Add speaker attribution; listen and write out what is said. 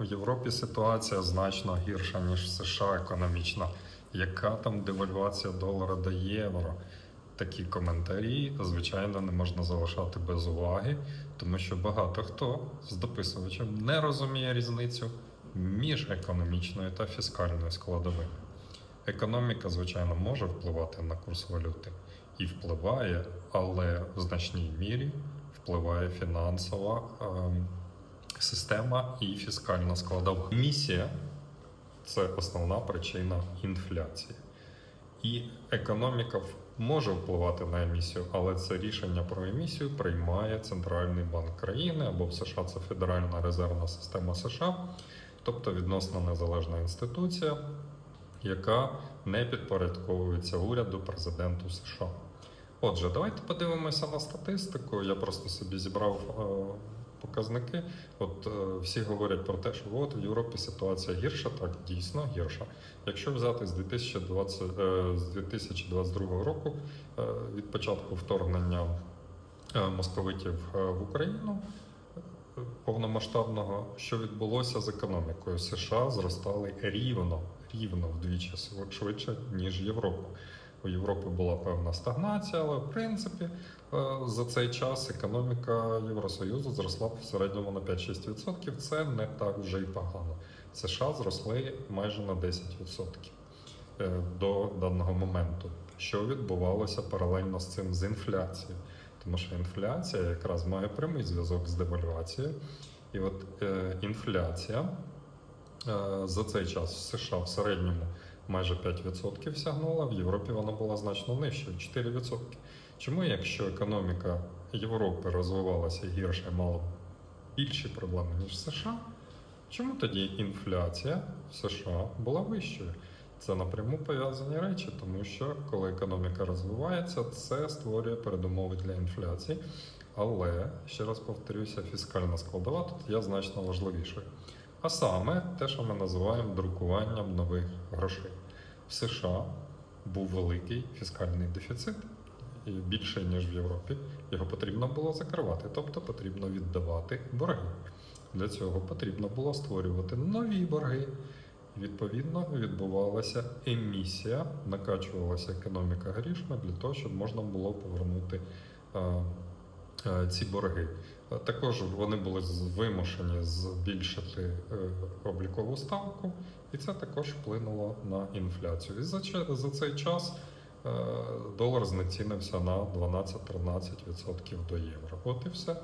Speaker 1: В Європі ситуація значно гірша, ніж в США економічно. Яка там девальвація долара до євро? Такі коментарі, звичайно, не можна залишати без уваги, тому що багато хто з дописувачем не розуміє різницю між економічною та фіскальною складовими. Економіка, звичайно, може впливати на курс валюти і впливає, але в значній мірі впливає фінансова ем, система і фіскальна складова. Місія це основна причина інфляції. І економіка може впливати на емісію, але це рішення про емісію приймає Центральний банк країни або в США це Федеральна резервна система США, тобто відносно незалежна інституція, яка не підпорядковується уряду президенту США. Отже, давайте подивимося на статистику. Я просто собі зібрав е, показники. От е, всі говорять про те, що от в Європі ситуація гірша, так дійсно гірша. Якщо взяти з 2020, е, з 2022 року е, від початку вторгнення московитів в Україну. Повномасштабного, що відбулося з економікою США, зростали рівно, рівно вдвічі швидше, ніж Європа. У Європи була певна стагнація, але в принципі е, за цей час економіка Євросоюзу зросла в середньому на 5-6%. Це не так вже й погано. США зросли майже на 10% е, до даного моменту. Що відбувалося паралельно з цим з інфляцією? Тому що інфляція якраз має прямий зв'язок з девальвацією. І от е, інфляція е, за цей час в США в середньому майже 5% сягнула, в Європі вона була значно нижчою 4%. Чому, якщо економіка Європи розвивалася гірше, мала більші проблеми, ніж США, чому тоді інфляція в США була вищою? Це напряму пов'язані речі, тому що коли економіка розвивається, це створює передумови для інфляції. Але ще раз повторюся, фіскальна складова тут є значно важливішою. А саме те, що ми називаємо друкуванням нових грошей. В США був великий фіскальний дефіцит, і більше ніж в Європі. Його потрібно було закривати, тобто потрібно віддавати борги. Для цього потрібно було створювати нові борги. Відповідно, відбувалася емісія, накачувалася економіка грішми для того, щоб можна було повернути е, е, ці борги. Е, Також вони були вимушені збільшити е, облікову ставку, і це також вплинуло на інфляцію. І за, цей час е, долар знецінився на 12-13% до євро. От і все.